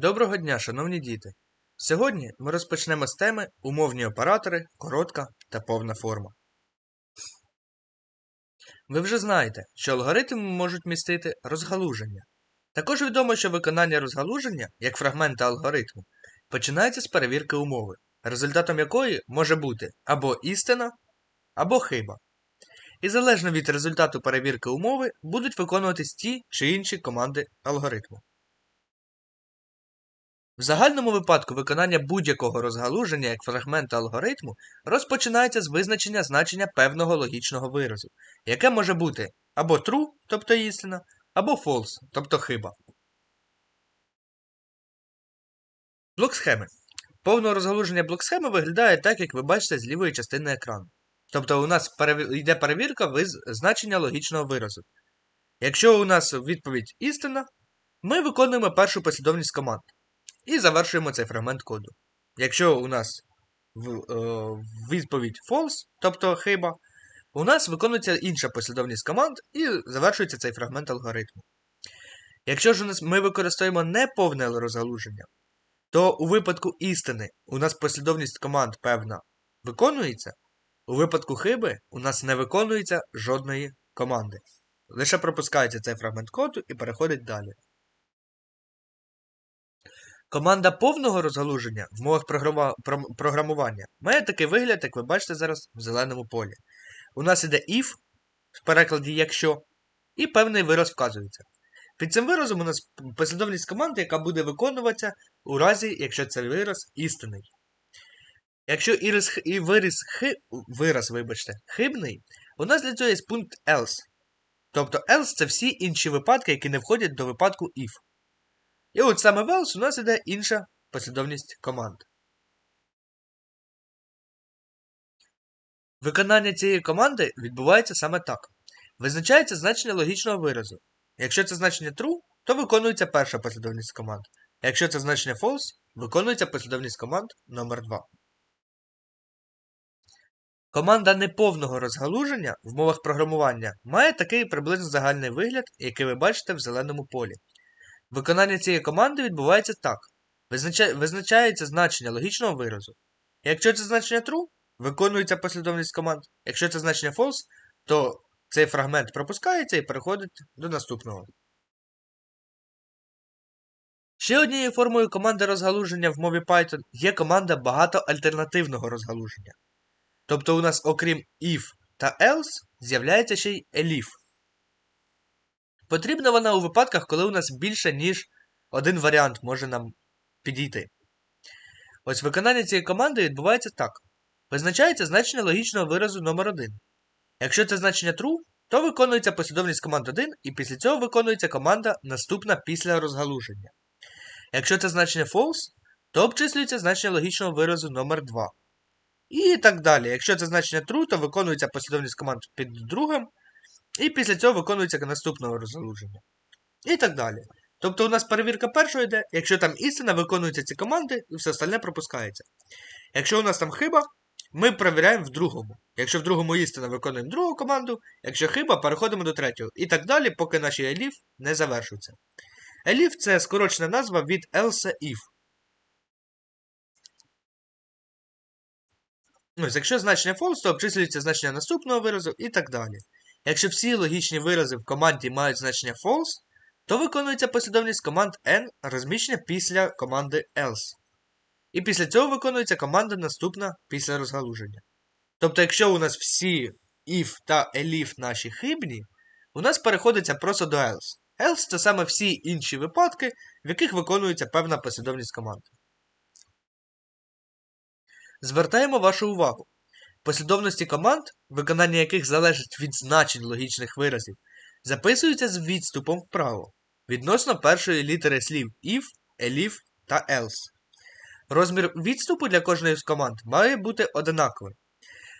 Доброго дня, шановні діти! Сьогодні ми розпочнемо з теми умовні оператори, коротка та повна форма. Ви вже знаєте, що алгоритми можуть містити розгалуження. Також відомо, що виконання розгалуження, як фрагмента алгоритму, починається з перевірки умови, результатом якої може бути або істина, або хиба. І залежно від результату перевірки умови будуть виконуватись ті чи інші команди алгоритму. В загальному випадку виконання будь-якого розгалуження як фрагмента алгоритму розпочинається з визначення значення певного логічного виразу, яке може бути або true, тобто істина, або false, тобто хиба. Блок схеми. Повне розгалуження блок схеми виглядає так, як ви бачите з лівої частини екрану. Тобто у нас йде перевірка виз... значення логічного виразу. Якщо у нас відповідь істина, ми виконуємо першу послідовність команд. І завершуємо цей фрагмент коду. Якщо у нас в, е, відповідь false, тобто хиба, у нас виконується інша послідовність команд і завершується цей фрагмент алгоритму. Якщо ж у нас ми використовуємо неповне розгалуження, то у випадку істини у нас послідовність команд певна виконується, у випадку хиби у нас не виконується жодної команди. Лише пропускається цей фрагмент коду і переходить далі. Команда повного розгалуження в мовах програмування має такий вигляд, як ви бачите зараз в зеленому полі. У нас іде if, в перекладі якщо, і певний вираз вказується. Під цим виразом у нас послідовність команд, яка буде виконуватися у разі, якщо цей вираз істинний. Якщо і вираз, хи, вираз вибачте, хибний, у нас для цього є пункт else. Тобто else це всі інші випадки, які не входять до випадку if. І от саме в else у нас іде інша послідовність команд. Виконання цієї команди відбувається саме так. Визначається значення логічного виразу. Якщо це значення true, то виконується перша послідовність команд. Якщо це значення false, виконується послідовність команд номер 2 Команда неповного розгалуження в мовах програмування має такий приблизно загальний вигляд, який ви бачите в зеленому полі. Виконання цієї команди відбувається так. Визначається значення логічного виразу. Якщо це значення true, виконується послідовність команд. Якщо це значення false, то цей фрагмент пропускається і переходить до наступного. Ще однією формою команди розгалуження в мові Python є команда багатоальтернативного розгалуження. Тобто у нас, окрім if та else, з'являється ще й elif. Потрібна вона у випадках, коли у нас більше, ніж один варіант може нам підійти. Ось виконання цієї команди відбувається так. Визначається значення логічного виразу номер 1 Якщо це значення true, то виконується послідовність команд 1, і після цього виконується команда наступна після розгалуження. Якщо це значення false, то обчислюється значення логічного виразу номер 2 І так далі. Якщо це значення true, то виконується послідовність команд під другим, і після цього виконується наступного розгалуження. І так далі. Тобто у нас перевірка першої йде, якщо там істина, виконуються ці команди, і все остальне пропускається. Якщо у нас там хиба, ми перевіряємо в другому. Якщо в другому істина, виконуємо другу команду, якщо хиба, переходимо до третього. І так далі, поки наші elif не завершуються. Elif це скорочена назва від else if. Ось, Якщо значення false, то обчислюється значення наступного виразу і так далі. Якщо всі логічні вирази в команді мають значення false, то виконується послідовність команд N розміщення після команди else. І після цього виконується команда наступна після розгалуження. Тобто, якщо у нас всі if та elif наші хибні, у нас переходиться просто до else. Else це саме всі інші випадки, в яких виконується певна послідовність команд. Звертаємо вашу увагу, Послідовності команд, виконання яких залежить від значень логічних виразів, записуються з відступом вправо відносно першої літери слів if, elif та else. Розмір відступу для кожної з команд має бути одинаковим.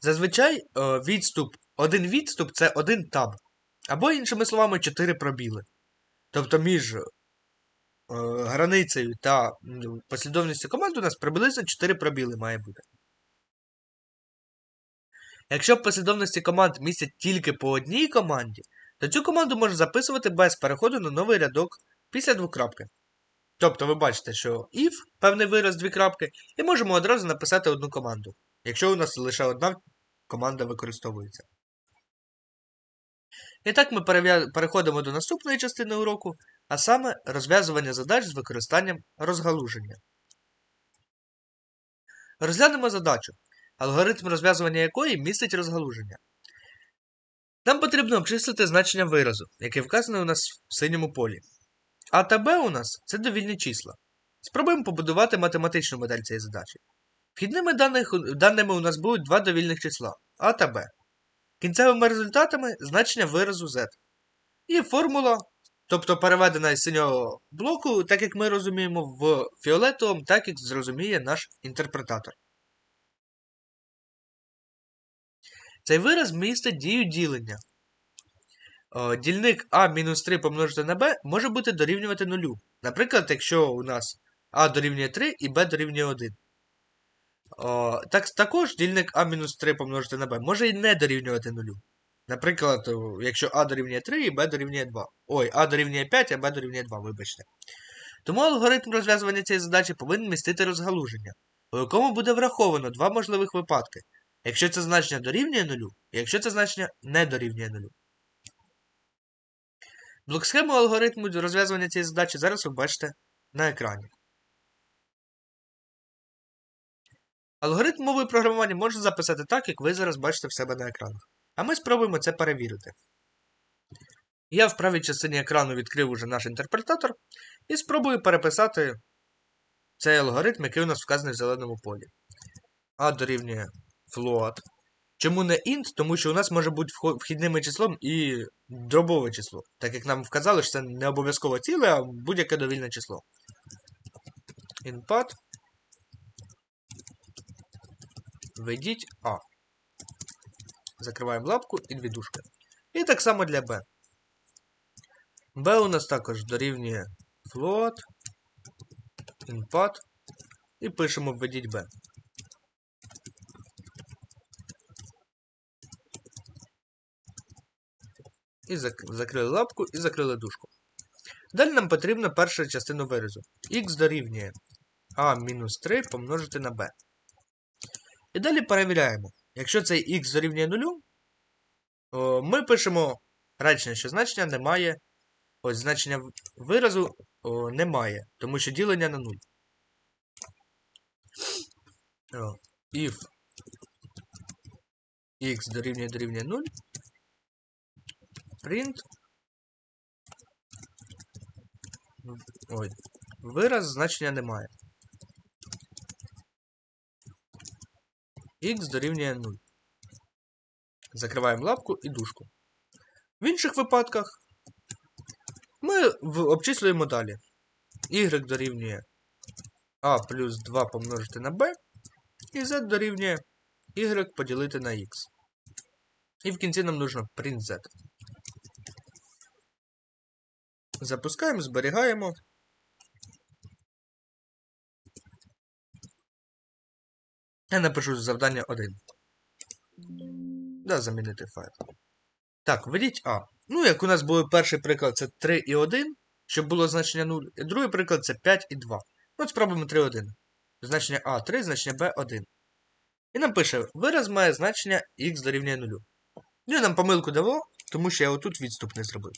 Зазвичай е, відступ, один відступ це один таб, або, іншими словами, 4 пробіли. Тобто між е, границею та послідовністю команд у нас приблизно 4 пробіли має бути. Якщо послідовності команд містять тільки по одній команді, то цю команду можна записувати без переходу на новий рядок після двокрапки. Тобто ви бачите, що if, певний вираз, дві крапки, і можемо одразу написати одну команду, якщо у нас лише одна команда використовується. І так ми переходимо до наступної частини уроку, а саме розв'язування задач з використанням розгалуження. Розглянемо задачу, алгоритм розв'язування якої містить розгалуження. Нам потрібно обчислити значення виразу, яке вказане у нас в синьому полі. А та Б у нас це довільні числа. Спробуємо побудувати математичну модель цієї задачі. Вхідними даних, даними у нас будуть два довільних числа А та Б. Кінцевими результатами значення виразу Z. І формула, тобто переведена із синього блоку, так як ми розуміємо, в фіолетовому, так як зрозуміє наш інтерпретатор. Цей вираз містить дію ділення. Дільник А-3 помножити на b може бути дорівнювати нулю. Наприклад, якщо у нас А дорівнює 3 і b дорівнює 1. О, так, також дільник А-3 помножити на b може і не дорівнювати нулю. Наприклад, якщо А дорівнює 3 і b дорівнює 2. Ой, А дорівнює 5, а b дорівнює 2, вибачте. Тому алгоритм розв'язування цієї задачі повинен містити розгалуження, у якому буде враховано два можливих випадки. Якщо це значення дорівнює нулю, якщо це значення не дорівнює нулю. Блок-схему алгоритму розв'язування цієї задачі зараз ви бачите на екрані. Алгоритм мови програмування можна записати так, як ви зараз бачите в себе на екранах. А ми спробуємо це перевірити. Я в правій частині екрану відкрив уже наш інтерпретатор і спробую переписати цей алгоритм, який у нас вказаний в зеленому полі. А дорівнює float. Чому не int? Тому що у нас може бути вхідним числом і дробове число. Так як нам вказали, що це не обов'язково ціле, а будь-яке довільне число. Input. Введіть А. Закриваємо лапку і дві дужки. І так само для B. B у нас також дорівнює float, input. І пишемо введіть B. І закрили лапку і закрили дужку. Далі нам потрібна перша частина виразу. Х дорівнює А-3 помножити на b. І далі перевіряємо. Якщо цей х дорівнює 0, ми пишемо речення, що значення немає. Ось значення виразу немає, тому що ділення на 0. If x дорівнює дорівнює 0, print. Ой, вираз значення немає. Х дорівнює 0. Закриваємо лапку і дужку. В інших випадках ми обчислюємо далі. Y дорівнює А плюс 2 помножити на b, і z дорівнює y поділити на x. І в кінці нам нужно print z. Запускаємо, зберігаємо. Я напишу завдання 1. Да, замінити файл. Так, введіть А. Ну, як у нас був перший приклад, це 3 і 1, щоб було значення 0. І другий приклад це 5 і 2. От спробуємо 3 1. Значення А 3, значення Б 1. І нам пише, вираз має значення х дорівнює 0. Ну і нам помилку дало, тому що я отут відступ не зробив.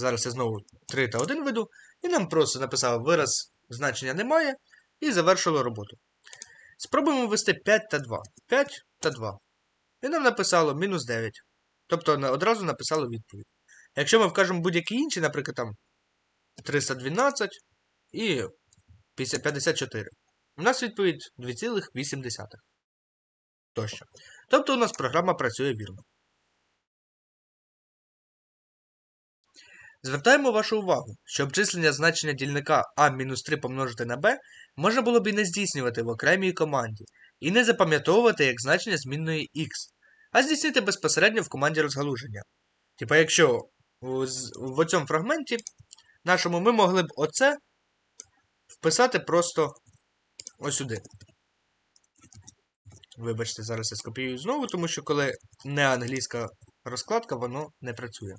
Зараз я знову 3 та 1 веду, і нам просто написав вираз значення немає, і завершило роботу. Спробуємо ввести 5 та 2. 5 та 2. І нам написало мінус 9. Тобто одразу написало відповідь. Якщо ми вкажемо будь-які інші, наприклад, там 312 і 54. У нас відповідь 2,8. Тощо. Тобто у нас програма працює вірно. Звертаємо вашу увагу, що обчислення значення дільника А-3 помножити на b можна було б і не здійснювати в окремій команді, і не запам'ятовувати як значення змінної x, а здійснити безпосередньо в команді розгалуження. Типа, якщо в цьому фрагменті нашому ми могли б оце вписати просто ось сюди. Вибачте, зараз я скопіюю знову, тому що коли не англійська розкладка, воно не працює.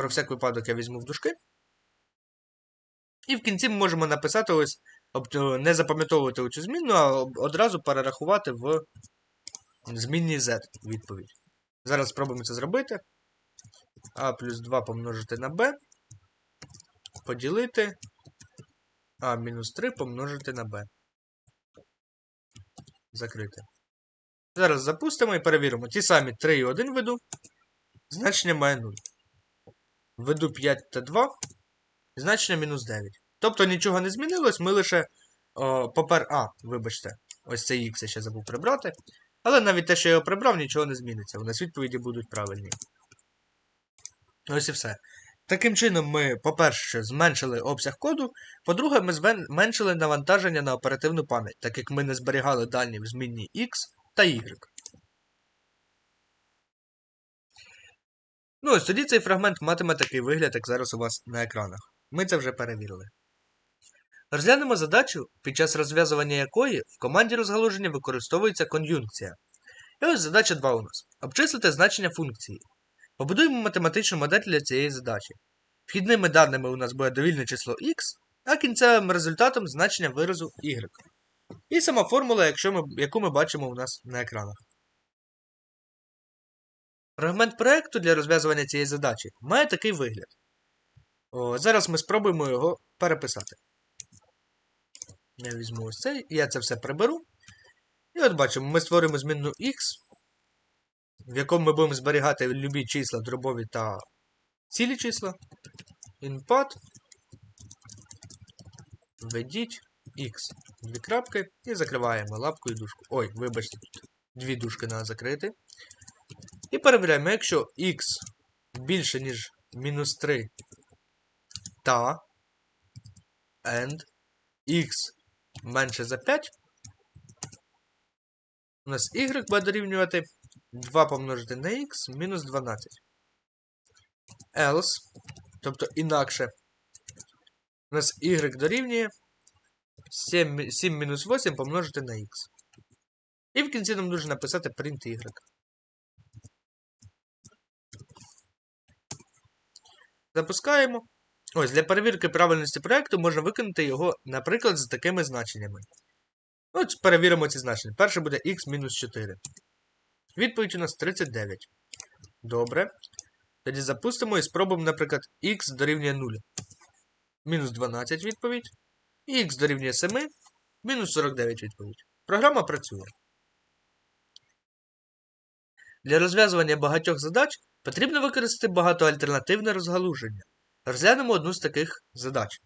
Про всяк випадок я візьму в дужки. І в кінці ми можемо написати ось, тобто не запам'ятовувати цю зміну, а одразу перерахувати в змінній z відповідь. Зараз спробуємо це зробити. А плюс 2 помножити на b. Поділити. А мінус 3 помножити на b. Закрити. Зараз запустимо і перевіримо. Ті самі 3 і 1 веду. Значення має 0. Веду 5 та 2. Значення мінус 9. Тобто нічого не змінилось, ми лише о, попер. А, вибачте, ось цей Х я ще забув прибрати. Але навіть те, що я його прибрав, нічого не зміниться. У нас відповіді будуть правильні. Ось і все. Таким чином, ми, по-перше, зменшили обсяг коду, по-друге, ми зменшили навантаження на оперативну пам'ять, так як ми не зберігали дані в змінні X та Y. Ну ось тоді цей фрагмент матиме такий вигляд, як зараз у вас на екранах. Ми це вже перевірили. Розглянемо задачу, під час розв'язування якої в команді розгалуження використовується кон'юнкція. І ось задача 2 у нас. Обчислити значення функції. Побудуємо математичну модель для цієї задачі. Вхідними даними у нас буде довільне число x, а кінцевим результатом значення виразу y. І сама формула, якщо ми, яку ми бачимо у нас на екранах. Фрагмент проєкту для розв'язування цієї задачі має такий вигляд. О, Зараз ми спробуємо його переписати. Я візьму ось цей, я це все приберу. І от бачимо, ми створюємо змінну x, в якому ми будемо зберігати любі числа дробові та цілі числа. Input. Введіть x. Дві крапки і закриваємо лапку і дужку. Ой, вибачте, дві дужки треба закрити. І перевіряємо, якщо x більше, ніж мінус 3 та and x менше за 5, у нас y буде дорівнювати 2 помножити на x мінус 12. Else, тобто інакше, у нас y дорівнює 7 7 мінус 8 помножити на x. І в кінці нам нужно написати print y. Запускаємо. Ось, для перевірки правильності проєкту можна виконати його, наприклад, з такими значеннями. От перевіримо ці значення. Перше буде x-4. Відповідь у нас 39. Добре. Тоді запустимо і спробуємо, наприклад, x дорівнює 0. Мінус 12 відповідь. І x дорівнює 7. Мінус 49 відповідь. Програма працює. Для розв'язування багатьох задач потрібно використати багатоальтернативне розгалуження. Розглянемо одну з таких задач.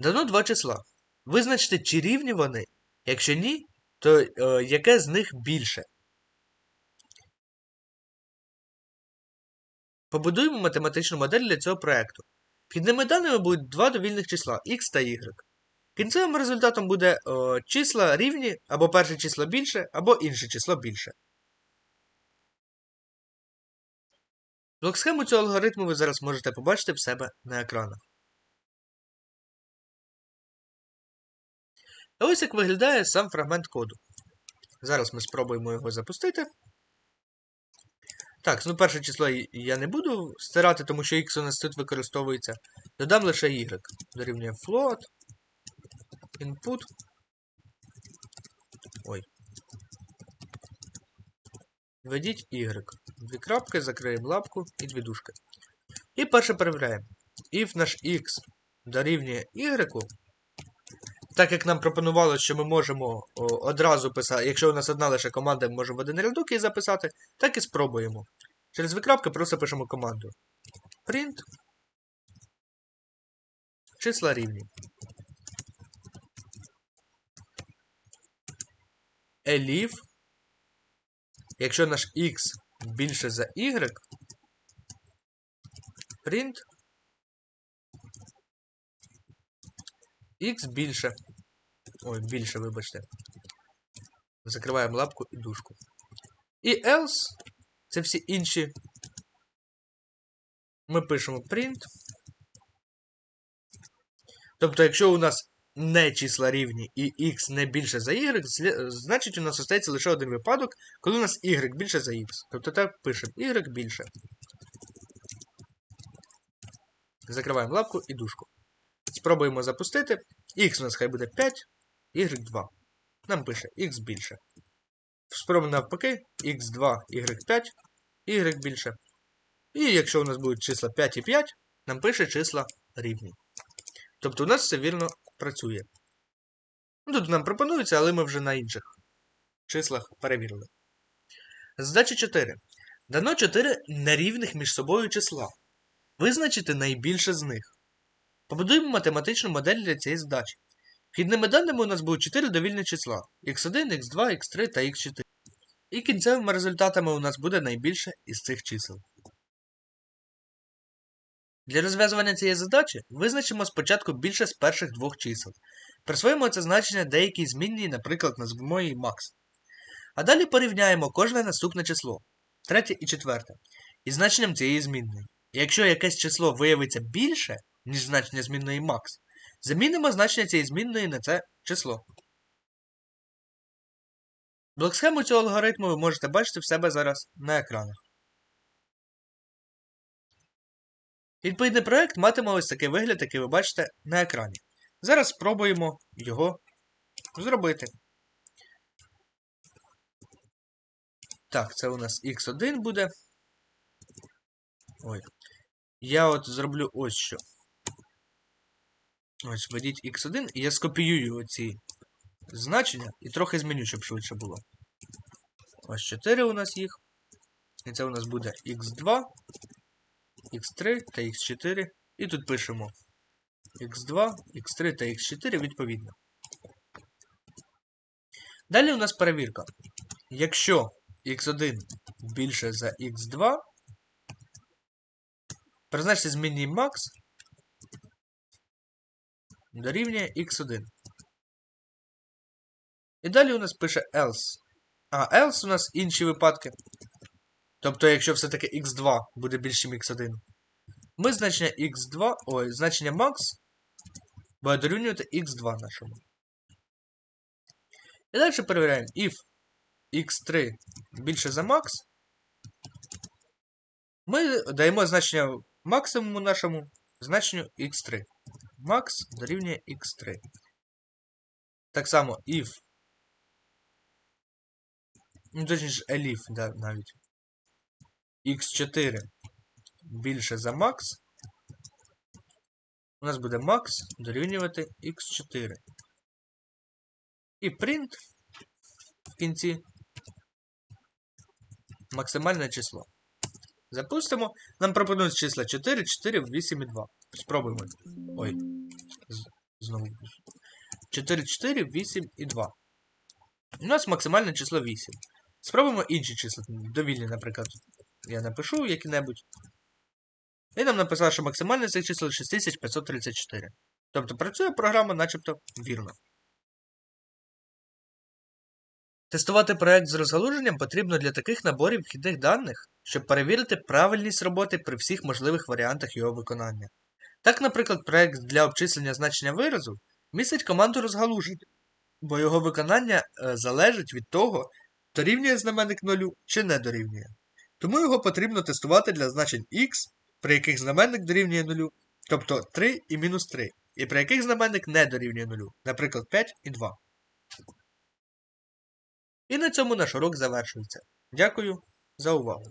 Дано два числа. Визначте, чи рівні вони. Якщо ні, то е, яке з них більше. Побудуємо математичну модель для цього проєкту. Вхідними даними будуть два довільних числа x та y. Кінцевим результатом буде о, числа рівні або перше число більше, або інше число більше. Блок схему цього алгоритму ви зараз можете побачити в себе на екранах. А ось як виглядає сам фрагмент коду. Зараз ми спробуємо його запустити. Так, ну перше число я не буду стирати, тому що x у нас тут використовується. Додам лише y. Дорівнює float. Input. Ой. Введіть y. Дві крапки, закриємо лапку і дві дужки. І перше перевіряємо. If наш x дорівнює y, так як нам пропонували, що ми можемо одразу писати, якщо у нас одна лише команда, ми можемо в один рядок її записати, так і спробуємо. Через дві крапки просто пишемо команду. Print. Числа рівні. elif, якщо наш x більше за y, print x більше. Ой, більше, вибачте. Закриваємо лапку і дужку. І else це всі інші. Ми пишемо print. Тобто, якщо у нас не числа рівні і x не більше за y, значить у нас остається лише один випадок, коли у нас y більше за x. Тобто так пишемо y більше. Закриваємо лапку і дужку. Спробуємо запустити. Х у нас хай буде 5, y2. Нам пише х більше. Спробуємо навпаки, х2, y5, y більше. І якщо у нас будуть числа 5 і 5, нам пише числа рівні. Тобто у нас все вірно працює. Ну, Тут нам пропонується, але ми вже на інших числах перевірили. Задача 4. Дано 4 нерівних між собою числа. Визначити найбільше з них. Побудуємо математичну модель для цієї задачі. Вхідними даними у нас будуть 4 довільні числа x1, x2, x3 та x4. І кінцевими результатами у нас буде найбільше із цих чисел. Для розв'язування цієї задачі визначимо спочатку більше з перших двох чисел. Присвоїмо це значення деякій змінній, наприклад, назвемо її max. А далі порівняємо кожне наступне число, третє і четверте, із значенням цієї змінної. Якщо якесь число виявиться більше, ніж значення змінної max, замінимо значення цієї змінної на це число. Блок-схему цього алгоритму ви можете бачити в себе зараз на екранах. Відповідний проект матиме ось такий вигляд, який ви бачите на екрані. Зараз спробуємо його зробити. Так, це у нас x1 буде. Ой. Я от зроблю ось що. Ось, введіть x1, і я скопіюю оці значення і трохи зміню, щоб швидше було. Ось 4 у нас їх. І це у нас буде x2, x3 та x4. І тут пишемо x2, x3 та x4 відповідно. Далі у нас перевірка. Якщо x1 більше за x2, призначте змінній max дорівнює x1. І далі у нас пише else. А else у нас інші випадки. Тобто, якщо все-таки x2 буде більше, ніж x1, ми значення x2, ой, значення max буде дорівнювати x2 нашому. І далі перевіряємо, if x3 більше за max, ми даємо значення максимуму нашому значенню x3. Max дорівнює x3. Так само if. Ну, точніше, elif, да, навіть. X4 більше за max. У нас буде max дорівнювати x4. І print в кінці максимальне число. Запустимо. Нам пропонують числа 4, 4, 8 і 2. Спробуємо. Ой. Знову. 4, 4, 8 і 2. У нас максимальне число 8. Спробуємо інші числа. Довільні, наприклад. Я напишу які-небудь. І нам написав, що максимальне цих чисел 6534. Тобто працює програма начебто вірно. Тестувати проект з розгалуженням потрібно для таких наборів вхідних даних, щоб перевірити правильність роботи при всіх можливих варіантах його виконання. Так, наприклад, проект для обчислення значення виразу містить команду розгалуження, бо його виконання е, залежить від того, дорівнює знаменник нулю чи не дорівнює. Тому його потрібно тестувати для значень x, при яких знаменник дорівнює нулю, тобто 3 і мінус 3, і при яких знаменник не дорівнює нулю, наприклад, 5 і 2. І на цьому наш урок завершується. Дякую за увагу!